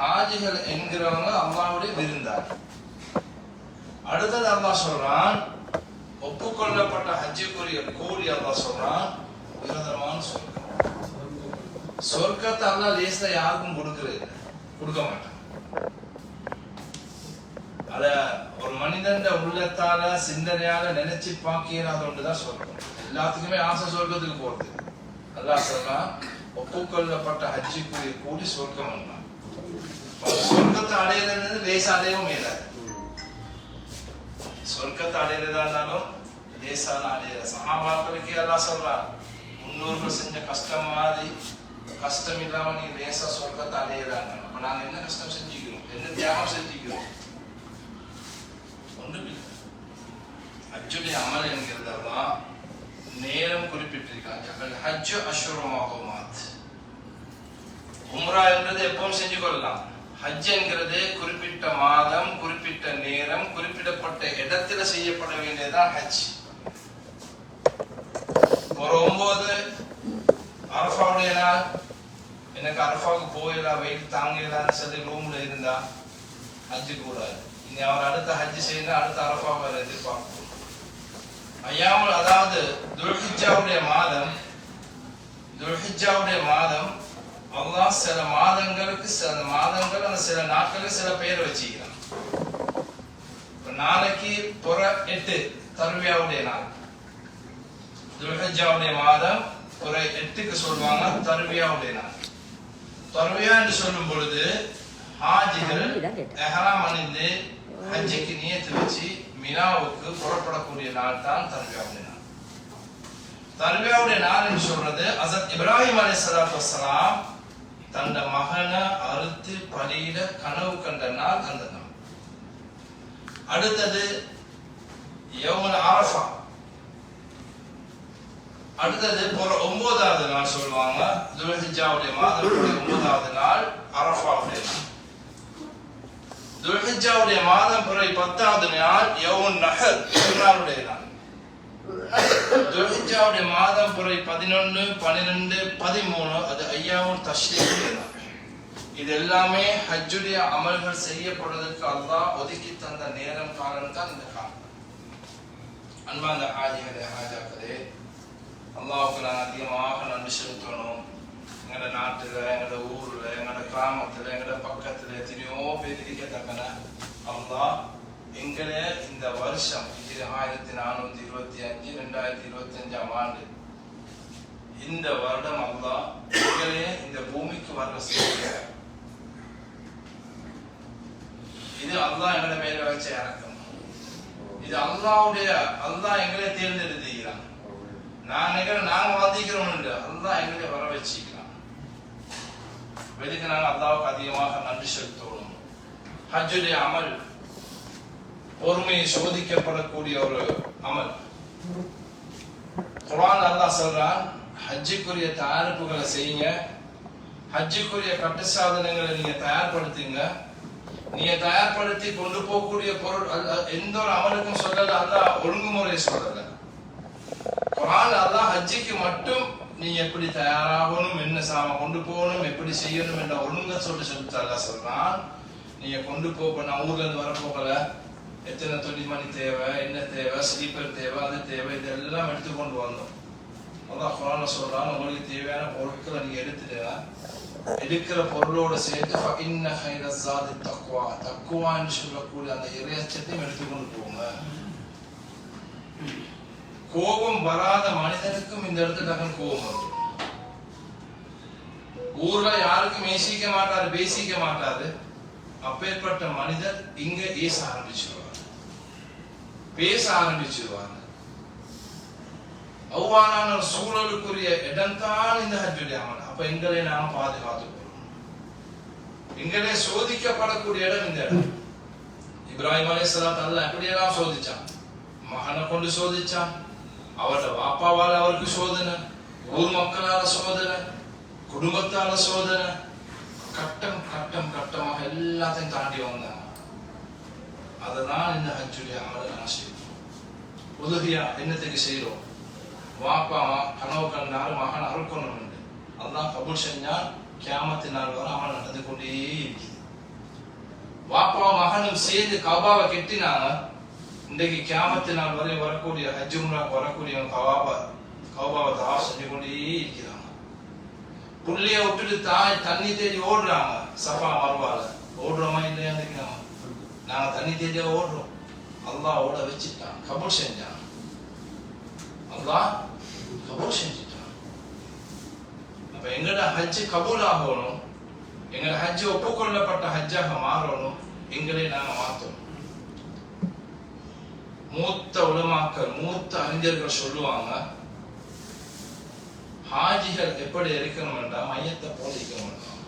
ஹாஜிகள் என்கிறவங்க அல்லாவுடைய விருந்தார் அடுத்தது அல்லாஹ் சொல்றான் ஒப்புக்கொள்ளப்பட்ட ஹஜ்ஜுக்குரிய கூலி அல்லாஹ் சொல்றான் உயர்தரமான சொர்க்கம். சொர்க்கத்தை அல்லாஹ் லேசா யாருக்கும் கொடுக்கறது கொடுக்க மாட்டான். அத ஒரு மனிதன் உள்ளத்தால சிந்தனையால நினைச்சு பாக்கிறாத ஒன்றுதான் சொர்க்கம். எல்லாத்துக்குமே ஆசை சொர்க்கத்துக்கு போறது. அல்லாஹ் சொல்றான் ஒப்புக்கொள்ளப்பட்ட ஹஜ்ஜுக்குரிய கூலி சொர்க்கம் என்ன சொர்க்கத்தை அடையிறது லேசா அடையவும் இல்லை சொர்க்கத்தை அடையிறதா இருந்தாலும் லேசான அடையிற. சகாபாக்களுக்கே எல்லாம் சொல்றான். முன்னோர்கள் செஞ்ச கஷ்டம் மாதிரி கஷ்டம் இல்லாம நீ லேசா சொர்க்கத்தை அடையிறாங்க. அப்ப நாங்க என்ன கஷ்டம் செஞ்சுக்கிறோம்? என்ன தியாகம் செஞ்சுக்கிறோம்? ஒன்றும் இல்லை. ஹஜ்ஜுடைய அமல் என்கிறதெல்லாம் நேரம் குறிப்பிட்டிருக்காங்க ஹஜ் அஷ்வரமாகுமாத். உம்ரா என்றது எப்பவும் செஞ்சு கொள்ளலாம். ஹஜ் குறிப்பிட்ட மாதம் குறிப்பிட்ட நேரம் குறிப்பிடப்பட்ட இடத்துல செய்யப்பட வேண்டியதுதான் ஹஜ். ஒரு ஒன்பது அரஃபாவுடைய நாள். எனக்கு அரஃபாவுக்கு போயிடலாம் வெயில் தாங்கலான்னு சொல்லி ரூம்ல இருந்தா ஹஜ்ஜு கூடாது இனி அவர் அடுத்த ஹஜ் செய்யணும் அடுத்த அரஃபா அவர் எதிர்பார்க்கும். ஐயாமல் அதாவது துல்ஹிஜாவுடைய மாதம் துல்ஹிஜாவுடைய மாதம் அல்லாஹ் சில மாதங்களுக்கு சில மாதங்கள் அந்த சில நாட்களுக்கு சில பெயர் வச்சுக்கிறான். நாளைக்கு புற எட்டு தருவியாவுடைய நாள். துல்ஹிஜாவுடைய மாதம் புற எட்டுக்கு சொல்லுவாங்க தருவியாவுடைய நாள். தருவியா என்று சொல்லும் பொழுது ஹாஜிகள் எஹராம் அணிந்து ஹஜ்ஜிக்கு நியத்து வச்சு மினாவுக்கு புறப்படக்கூடிய நாள் தான் தருவியாவுடைய நாள். தர்பியாவுடைய நாள் என்று சொல்றது அசத் இப்ராஹிம் அலி சலாத்து வசலாம் தந்த மகனை அறுத்து பலியிட கனவு கண்ட நாள் அந்த நாள். அடுத்தது யௌமுல் ஆரஃபா. அடுத்தது போற ஒன்பதாவது நாள் சொல்லுவாங்க. துல்ஹிஜாவுடைய மாதத்துடைய ஒன்பதாவது நாள் அரஃபாவுடைய நாள். துல்ஹிஜாவுடைய மாதம் பிறகு பத்தாவது நாள் யவுன் நஹர் திருநாளுடைய நாள். துல்ஹிஜாவுடைய மாதம் புறை பதினொன்று பன்னிரெண்டு பதிமூணு அது ஐயாவும் தஷ்ரீக்குடைய இது எல்லாமே ஹஜ்ஜுடைய அமல்கள் செய்யப்படுவதற்கு அல்லாஹ் ஒதுக்கி தந்த நேரம் காலம் தான் இந்த காலம். அன்பாந்த ஹாஜிகளே ஹாஜாக்களே அல்லாவுக்கு நான் அதிகமாக நன்றி செலுத்தணும். எங்களோட நாட்டுல எங்களோட ஊர்ல எங்களோட கிராமத்துல எங்களோட பக்கத்துல எத்தனையோ பேர் இருக்கத்தக்கன. அல்லாஹ் எங்களே இந்த வருஷம் இது ஆயிரத்தி நானூத்தி இருபத்தி அஞ்சு ரெண்டாயிரத்தி இருபத்தி அஞ்சாம் ஆண்டு. இந்த வருடம் அல்லா எங்களே இந்த பூமிக்கு வர செய்ய இது அல்லா எங்களை மேல வச்ச இறக்கம் இது அல்லாவுடைய அல்லா எங்களை தேர்ந்தெடுத்துக்கிறான். நான் நினைக்கிறேன் நாங்க வாதிக்கிறோம் இல்லை அல்லாஹ் எங்களை வர வச்சுக்கிறான். இதுக்கு நாங்கள் அல்லாவுக்கு அதிகமாக நன்றி செலுத்தணும் ஹஜ்ஜுடைய அமல் பொறுமையை சோதிக்கப்படக்கூடிய ஒரு அமல். குரான் அல்லா சொல்றான் ஹஜ்ஜுக்குரிய தயாரிப்புகளை செய்யுங்க. ஹஜ்ஜுக்குரிய கட்டு சாதனங்களை நீங்க தயார்படுத்துங்க. நீங்க தயார்படுத்தி கொண்டு போகக்கூடிய பொருள் எந்த ஒரு அமலுக்கும் சொல்லல அல்லா ஒழுங்குமுறை சொல்லல. குரான் அல்லா ஹஜ்ஜிக்கு மட்டும் நீ எப்படி தயாராகணும் என்ன சாம கொண்டு போகணும் எப்படி செய்யணும் என்ற ஒழுங்க சொல்லி சொல்லி அல்லாஹ் சொல்றான். நீங்க கொண்டு போக நான் ஊர்ல இருந்து வரப்போகல. எத்தனை துணிமணி தேவை என்ன தேவை ஸ்லீப்பர் தேவை அது தேவை இதெல்லாம் எடுத்துக்கொண்டு வந்தோம் அதான் குரான சொல்றான் உங்களுக்கு தேவையான பொருட்களை நீங்க எடுத்துட்டா எடுக்கிற பொருளோட சேர்த்து இன்ன ஹைரஸாது தக்குவா தக்குவான்னு சொல்லக்கூடிய அந்த இறையச்சத்தையும் எடுத்துக்கொண்டு போங்க. கோபம் வராத மனிதனுக்கும் இந்த இடத்துல கோபம் வரும் ஊர்ல யாருக்கும் ஏசிக்க மாட்டாரு பேசிக்க மாட்டாரு. அப்பேற்பட்ட மனிதர் இங்க ஏச ஆரம்பிச்சிருவார். பேச ஆரம்பிச்சிருவாங்க. அவ்வாறான சூழலுக்குரிய இடம்தான் இந்த ஹஜ்ஜுடைய அமல் அப்ப எங்களை நாம பாதுகாத்துக் கொள்ளணும் எங்களே சோதிக்கப்படக்கூடிய இடம் இந்த இடம். இப்ராஹிம் அலிஸ்லாம் அல்ல எப்படியெல்லாம் சோதிச்சான். மகனை கொண்டு சோதிச்சான். அவரோட பாப்பாவால் அவருக்கு சோதனை. ஊர் மக்களால சோதனை. குடும்பத்தால சோதனை. கட்டம் கட்டம் கட்டமாக எல்லாத்தையும் தாண்டி வந்தாங்க அதுதான் இந்த ஹஜ்ஜுடைய அமலை நான் செய்வோம் உதவியா என்னத்துக்கு செய்யறோம் வாப்பா கனவு கண்டார் மகன் அறுக்கணும் அதுதான் கபூல் செஞ்சால் கியாமத்தின் நாள் வரை அவன் நடந்து கொண்டே இருக்குது மகனும் சேர்ந்து கபாவை கெட்டினாங்க இன்றைக்கு கியாமத்து நாள் வரை வரக்கூடிய ஹஜ் வரக்கூடிய கவாபா கவாபாவை தவா செஞ்சு கொண்டே இருக்கிறாங்க புள்ளைய விட்டுட்டு தாய் தண்ணி தேடி ஓடுறாங்க. சஃபா மறுவால ஓடுறோமா இல்லையா இருக்கிறாங்க நான் தண்ணி தேடி ஓடுறோம். அல்லா ஓட வச்சுட்டான். கபூர் செஞ்சான். அல்லா கபூர் செஞ்சுட்டான். அப்ப எங்கட ஹஜ் கபூல் ஆகணும் எங்கட ஹஜ் ஒப்புக்கொள்ளப்பட்ட ஹஜ்ஜாக மாறணும்? எங்களை நாங்க மாத்தணும். மூத்த உலமாக்கள் மூத்த அறிஞர்கள் சொல்லுவாங்க ஹாஜிகள் எப்படி இருக்கணும் என்றா மையத்தை போல இருக்கணும்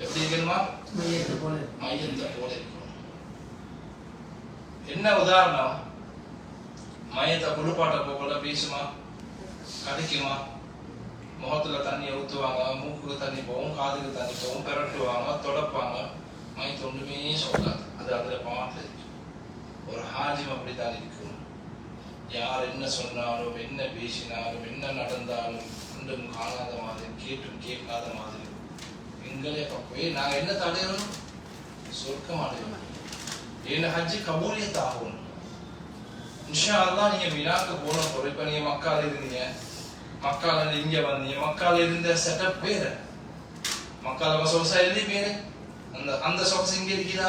எப்படி இருக்கணுமா மையத்தை போல மையத்தை போல இருக்கணும் என்ன உதாரணம்? மையத்தை குளிப்பாட்ட போகல பேசுமா கடிக்குமா? முகத்துல தண்ணியை ஊத்துவாங்க மூக்குக்கு தண்ணி போகும் காதுக்கு தண்ணி போகும் பெரட்டுவாங்க தொடப்பாங்க. மையத்தை ஒண்ணுமே சொல்லாது. அது அதுல இருக்கு. ஒரு ஹாஜிம் அப்படித்தான் இருக்கும். யார் என்ன சொன்னாலும் என்ன பேசினாலும் என்ன நடந்தாலும் கண்டும் காணாத மாதிரி கேட்டும் கேட்காத மாதிரி எங்களே போய் நாங்க என்ன தடையணும்? சொர்க்கம் அடையணும் ஏன்னா ஹஜ்ஜி கபூலியத் ஆகும் இன்ஷா நீங்க வினாக்கு போன பொருள் இப்ப நீங்க மக்கால இருந்தீங்க. மக்கால இருந்து இங்க வந்தீங்க. மக்கால இருந்த செட்டப் வேற. மக்கால சொசா எழுதி பேரு அந்த அந்த சொகசு இங்க இருக்கிறா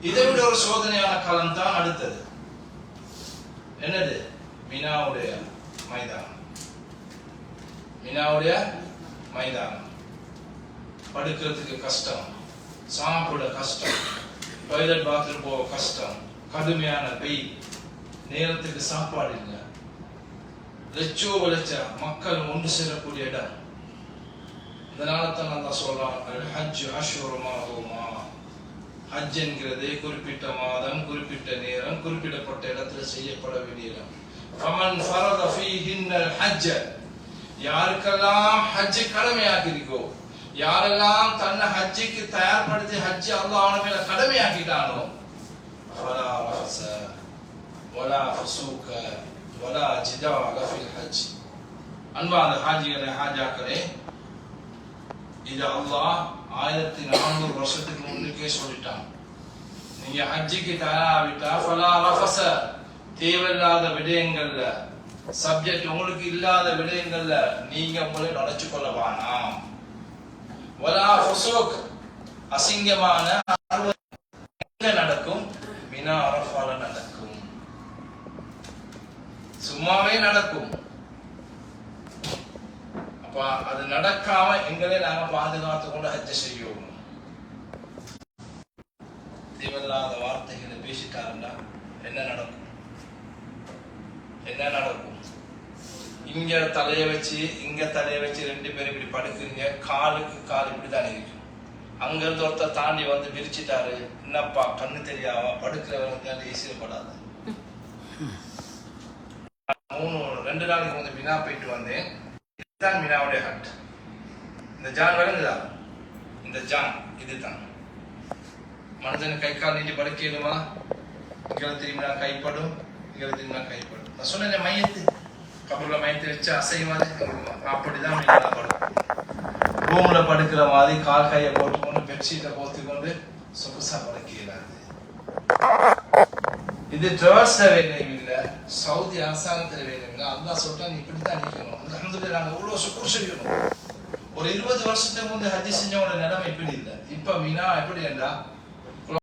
இதை விட ஒரு சோதனையான காலம் தான் அடுத்தது. என்னது? மினாவுடைய மைதானம். மினாவுடைய மைதானம். படுக்கிறதுக்கு கஷ்டம். சாப்பிட கஷ்டம். டாய்லெட் பாத்ரூம் போக கஷ்டம். கடுமையான வெயில். நேரத்துக்கு சாப்பாடு இல்லை. லட்சோ வளைச்ச மக்கள் ஒன்று சேரக்கூடிய இடம். இதனால தான் நல்லா சொல்றான் அல் ஹஜ் அஷ்வரமாகுமா ஹஜ் என்கிறது குறிப்பிட்ட மாதம் குறிப்பிட்ட நேரம் குறிப்பிடப்பட்ட இடத்துல செய்யப்பட வேண்டிய இடம். ஃபமன் ஃபரத ஃபீஹின்னல் ஹஜ்ஜ. யாருக்கெல்லாம் ஹஜ் கடமையாக்கிருக்கோ யாரெல்லாம் தன்னை ஹஜ்ஜுக்கு தயார்படுத்தி ஹஜ் அல்லாஹ் அவன மேல கடமையாக்கிட்டானோ வலா ரஃபஸ வலா ஃபுசூக வலா ஜிதால ஃபில் ஹஜ். அன்பான ஹாஜிகளே ஹாஜாக்களே இது அல்லாஹ் ஆயிரத்தி நானூறு வருஷத்துக்கு முன்னுக்கே சொல்லிட்டான். நீங்க ஹஜ்ஜுக்கு தயாராவிட்டா ஃபலா ரஃபச தேவையில்லாத விடயங்கள்ல சப்ஜெக்ட் உங்களுக்கு இல்லாத விடயங்கள்ல நீங்க உங்களை நுழைச்சு கொள்ள வேணாம். வலா அசிங்கமான நடக்கும்? மினா அரஃபால நடக்கும். சும்மாவே நடக்கும். அப்ப அது நடக்காம எங்களே நாங்க பாதுகாத்து கொண்டு ஹஜ்ஜ செய்யும் தேவையில்லாத வார்த்தைகளை பேசிட்டாருன்னா என்ன நடக்கும்? என்ன நடக்கும்? இங்க தலைய வச்சு இங்க தலைய வச்சு ரெண்டு பேரும் இப்படி படுக்குறீங்க. காலுக்கு கால் இப்படி தானே இருக்கும் அங்க இருந்து ஒருத்தர் தாண்டி வந்து விரிச்சிட்டாரு. என்னப்பா கண்ணு தெரியாம படுக்கிறவங்க ஈசியப்படாது மூணு ரெண்டு நாளைக்கு வந்து மினா போயிட்டு வந்தேன். இதுதான் மினாவுடைய ஹட் இந்த ஜான் விளங்குதா? இந்த ஜான் இதுதான். மனிதன் கை கால் நீட்டி படுக்கணுமா இங்கே திரும்பினா கைப்படும் இங்கே திரும்பினா கைப்படும். நான் சொன்னேன் மையத்து. கபூர்ல மையத்தை வச்சு அசைவாது அப்படிதான் மினா படும். ரூம்ல படுக்கிற மாதிரி கால் கையை போட்டுக்கொண்டு பெட்ஷீட்டை போத்துக்கொண்டு சொகுசா படுக்க இயலாது இது ட்ரவர்ஸ் வேலை இல்ல சவுதி அரசாங்கத்தில் வேலை இல்லை அல்லாஹ் சொல்லிட்டா நீ இப்படித்தான் நிற்கணும் அல்ஹம்துலில்லாஹ் நாங்க இவ்வளவு சுக்குர் செய்யணும் ஒரு இருபது வருஷத்துக்கு முந்தைய ஹஜ்ஜி செஞ்சவங்களோட நிலைமை இப்படி இல்லை. இப்ப மீனா எப்படி என்றா